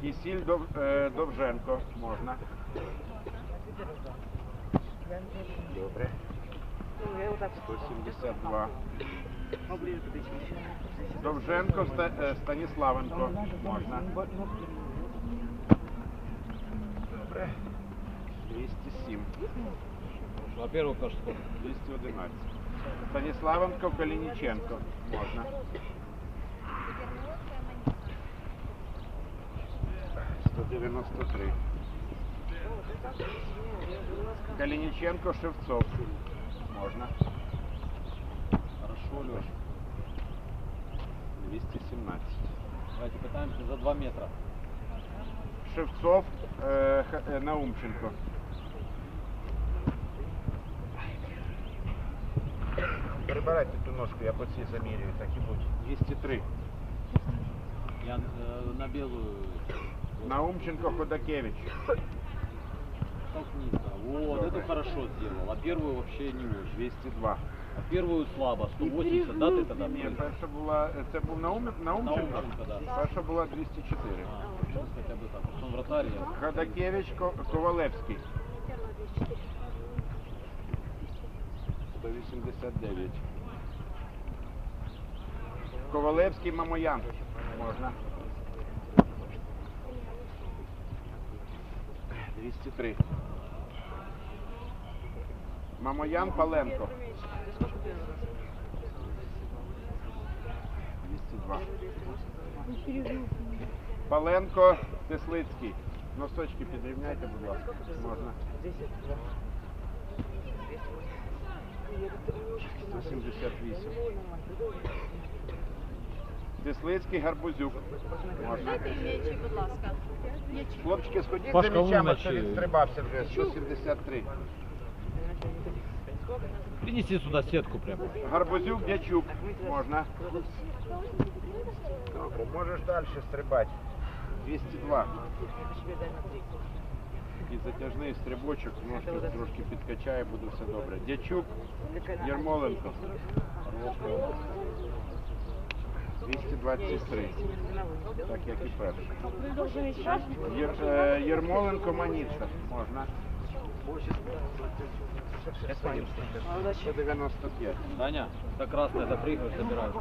Кісіль е, Довженко можна. Добре. 172. Довженко е, Станіславенко можна. Добре. 207. На первую кашку. 211. Станиславенко Калиниченко. Можно. 193. Калиниченко, Шевцов. Можно. Хорошо, Леш. 217. Давайте пытаемся за 2 метра. Шевцов, э, э Наумченко. Перебирайте эту ножку, я по всей замеряю, так и будет. 203. Я э, на белую Наумченко Ходакевич. толкнись. да. Вот, Добре. это хорошо сделал. А первую вообще не очень. 202. А первую слабо. 180, да, ты тогда Ні, принял? перша була, е, це був Наум, Наумченко? Наумченко, да. Перша була 204. А, ну, хотя бы так. Потому что он вратарь. я- Ходакевич Ко- Ковалевський. 189. Ковалевський Мамоян. Можна. 203. Мамоян Паленко. 202. Паленко Теслицький. Носочки підрівняйте, будь ласка. Можна. 178. Теслицький Гарбузюк. Можна. М'ячі, будь ласка. М'ячі. Хлопчики, сходіть Пашка, за м'ячами, вон що м'ячі. відстрибався вже. 173. Принеси сюда сетку прям. Гарбузюк Дячук. Можна. Добре, можеш далі стрибати. 202. Такий затяжний стрибочок, ножки трошки підкачає, буде все добре. Дячук, Єрмоленко. 223. Так як і перший. Єр, е, Єрмоленко Маніця. Можна. 195. Даня, до красной допрыгиваешь, забираешь.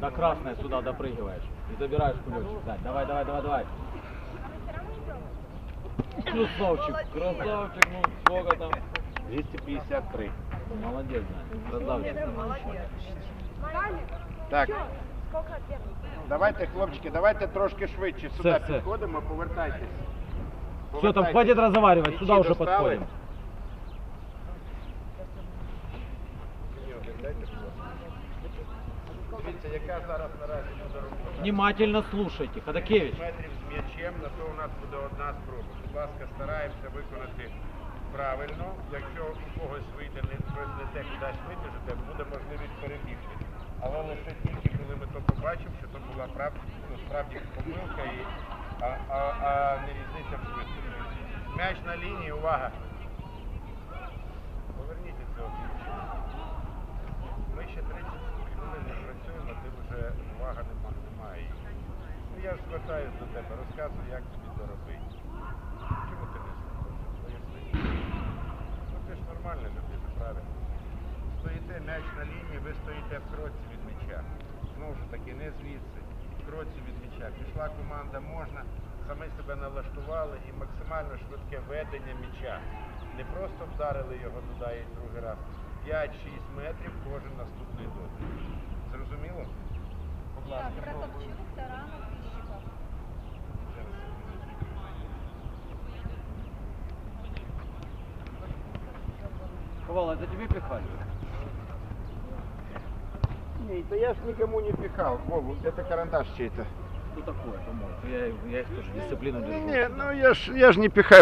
До красной сюда допрыгиваешь. И забираешь кулечек. Дань, давай, давай, давай, давай. Красавчик, красавчик, ну сколько там. 253. Молодец, Дань, красавчик. Так. Давайте, хлопчики, давайте трошки швидше сюди Все, підходимо, повертайтесь. Все, там хватит разговаривать, Мячи сюда уже подходим. Дивіться, яка зараз наразі буде робота. Внимательно слушайте. Ходакевич. метрів з м'ячем, на то у нас буде одна спроба. Будь ласка, стараємося виконати правильно. Якщо у когось вийде не не те, кудись вибіжите, буде можливість перебігти. Ну, справді помилка, і... а, а, а не різниця в швидкості. М'яч на лінії, увага. Поверніться цього. Ми ще 30 хвилин не працюємо, ти вже увага нема- немає. Ну я ж звертаюся до тебе, розказуй, як тобі це робити. Чому ти не слухаєш? Ну ти ж нормальна людина, правильно. Стоїте м'яч на лінії, ви стоїте в кроці від м'яча. Знову ж таки, не звідси. Кроці від м'яча. Пішла команда, можна, самі себе налаштували і максимально швидке ведення м'яча. Не просто вдарили його туди і другий раз. 5-6 метрів кожен наступний дотик. Зрозуміло? Будь Так, ласка, пробуй. Прокопчук, Таранов, Піщиков. Ковал, это тебе пихали? Не, да я ж никому не пихал. Вову, это карандаш чей-то. Что такое, по-моему? Я, я их тоже дисциплину держу. Не, ну я ж, я ж не пихаю.